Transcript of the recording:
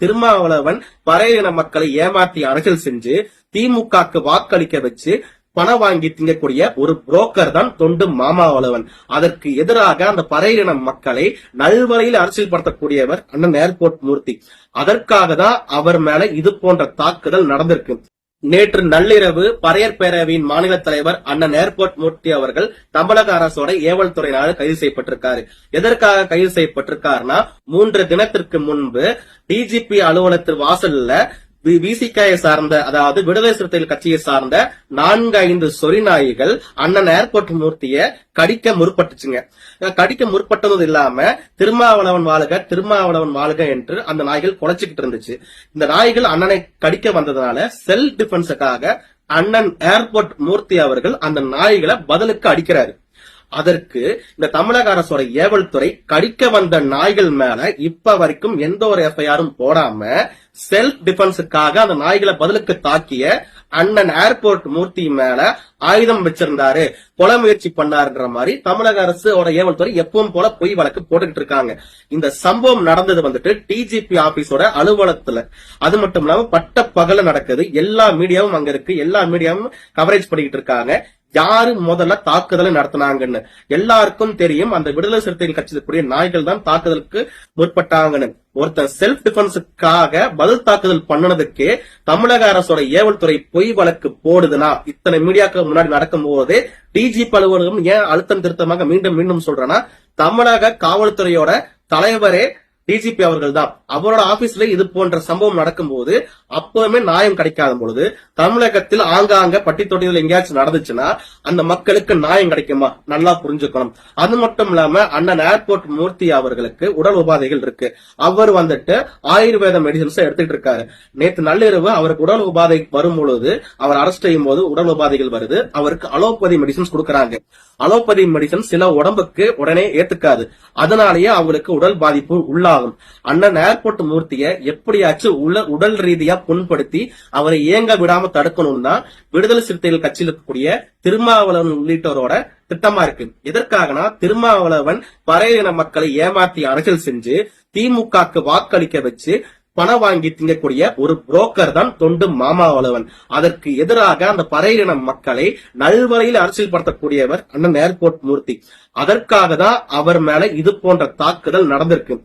திருமாவளவன் பறையின மக்களை ஏமாத்தி அரசியல் செஞ்சு திமுகக்கு வாக்களிக்க வச்சு பணம் வாங்கி திங்கக்கூடிய ஒரு புரோக்கர் தான் தொண்டு மாமாவளவன். அதற்கு எதிராக அந்த பறையின மக்களை நல்வழியில் அரசியல் படுத்தக்கூடியவர் அண்ணன் ஏர்போர்ட் மூர்த்தி அதற்காக தான் அவர் மேல இது போன்ற தாக்குதல் நடந்திருக்கு. நேற்று நள்ளிரவு பறையர் பேரவையின் மாநில தலைவர் அண்ணன் ஏர்போர்ட் மூர்த்தி அவர்கள் தமிழக அரசோட ஏவல் துறையினால கைது செய்யப்பட்டிருக்காரு. எதற்காக கைது செய்யப்பட்டிருக்காருன்னா மூன்று தினத்திற்கு முன்பு டிஜிபி அலுவலகத்தின் வாசல்ல விசிகாயை சார்ந்த அதாவது விடுதலை சிறுத்தைகள் கட்சியை சார்ந்த நான்கு ஐந்து சொறி நாய்கள் அண்ணன் ஏர்போர்ட் மூர்த்திய கடிக்க முற்பட்டுச்சுங்க. கடிக்க முற்பட்டது இல்லாம திருமாவளவன் வாழுக திருமாவளவன் வாழுக என்று அந்த நாய்கள் குலைச்சுக்கிட்டு இருந்துச்சு. இந்த நாய்கள் அண்ணனை கடிக்க வந்ததுனால செல்ஃப் டிஃபென்ஸுக்காக அண்ணன் ஏர்போர்ட் மூர்த்தி அவர்கள் அந்த நாய்களை பதிலுக்கு அடிக்கிறாரு. அதற்கு இந்த தமிழக அரசோட ஏவல் துறை கடிக்க வந்த நாய்கள் மேல இப்ப வரைக்கும் எந்த ஒரு எஃப்ஐஆரும் போடாம செல்ஃப் டிஃபென்ஸுக்காக அந்த நாய்களை பதிலுக்கு தாக்கிய அண்ணன் ஏர்போர்ட் மூர்த்தி மேல ஆயுதம் வச்சிருந்தாரு. கொலை முயற்சி பண்ணாருன்ற மாதிரி தமிழக அரசோட ஏவல் துறை எப்பவும் போல பொய் வழக்கு போட்டுக்கிட்டு இருக்காங்க. இந்த சம்பவம் நடந்தது வந்துட்டு டிஜிபி ஆபீஸோட அலுவலகத்துல. அது மட்டும் இல்லாம பட்ட பகல நடக்குது. எல்லா மீடியாவும் அங்க இருக்கு. எல்லா மீடியாவும் கவரேஜ் பண்ணிக்கிட்டு இருக்காங்க. யாரு முதல்ல தாக்குதலை நடத்தினாங்கன்னு? எல்லாருக்கும் தெரியும் அந்த விடுதலை சிறுத்தைகள் கட்சியிலுக்குரிய நாய்கள் தான் தாக்குதலுக்கு முற்பட்டாங்கன்னு. ஒருத்தன் செல்ஃப் டிஃபென்ஸுக்காக பதில் தாக்குதல் பண்ணதுக்கே தமிழக அரசோட ஏவல்துறை பொய் வழக்கு போடுதுன்னா இத்தனை மீடியாக்கள் முன்னாடி நடக்கும் போது டிஜிபி அலுவலகம் ஏன் அழுத்தம் திருத்தமாக மீண்டும் மீண்டும் சொல்றேன்னா தமிழக காவல்துறையோட தலைவரே டிஜிபி அவர்கள் தான் அவரோட ஆபீஸ்ல இது போன்ற சம்பவம் நடக்கும்போது அப்பவுமே நியாயம் கிடைக்காத பொழுது தமிழகத்தில் ஆங்காங்க பட்டி தொட்டியில் எங்கேயாச்சும் நடந்துச்சுன்னா அந்த மக்களுக்கு நியாயம் கிடைக்குமா? நல்லா புரிஞ்சுக்கணும். அது மட்டும் இல்லாம அண்ணன் ஏர்போர்ட் மூர்த்தி அவர்களுக்கு உடல் உபாதைகள் இருக்கு. அவர் வந்துட்டு ஆயுர்வேத மெடிசன்ஸ் எடுத்துட்டு இருக்காரு. நேத்து நள்ளிரவு அவருக்கு உடல் உபாதை வரும் பொழுது அவர் அரெஸ்ட் செய்யும் போது உடல் உபாதைகள் வருது. அவருக்கு அலோபதி மெடிசன்ஸ் கொடுக்கறாங்க. அலோபதி மெடிசன் சில உடம்புக்கு உடனே ஏத்துக்காது. அதனாலேயே அவங்களுக்கு உடல் பாதிப்பு உள்ளாகும். ஆகும் அண்ணன் ஏர்போர்ட் மூர்த்தியை எப்படியாச்சும் உள்ள உடல் ரீதியா புண்படுத்தி அவரை இயங்க விடாம தடுக்கணும்னா விடுதலை சிறுத்தைகள் கட்சியில் இருக்கக்கூடிய திருமாவளவன் உள்ளிட்டோரோட திட்டமா இருக்கு. எதற்காகனா திருமாவளவன் பறையின மக்களை ஏமாத்தி அரசியல் செஞ்சு திமுகக்கு வாக்களிக்க வச்சு பணம் வாங்கி திங்கக்கூடிய ஒரு புரோக்கர் தான் தொண்டு மாமாவளவன். அதற்கு எதிராக அந்த பறையின மக்களை நல்வழியில் அரசியல் படுத்தக்கூடியவர் அண்ணன் ஏர்போர்ட் மூர்த்தி. அதற்காக தான் அவர் மேல இது போன்ற தாக்குதல் நடந்திருக்கு.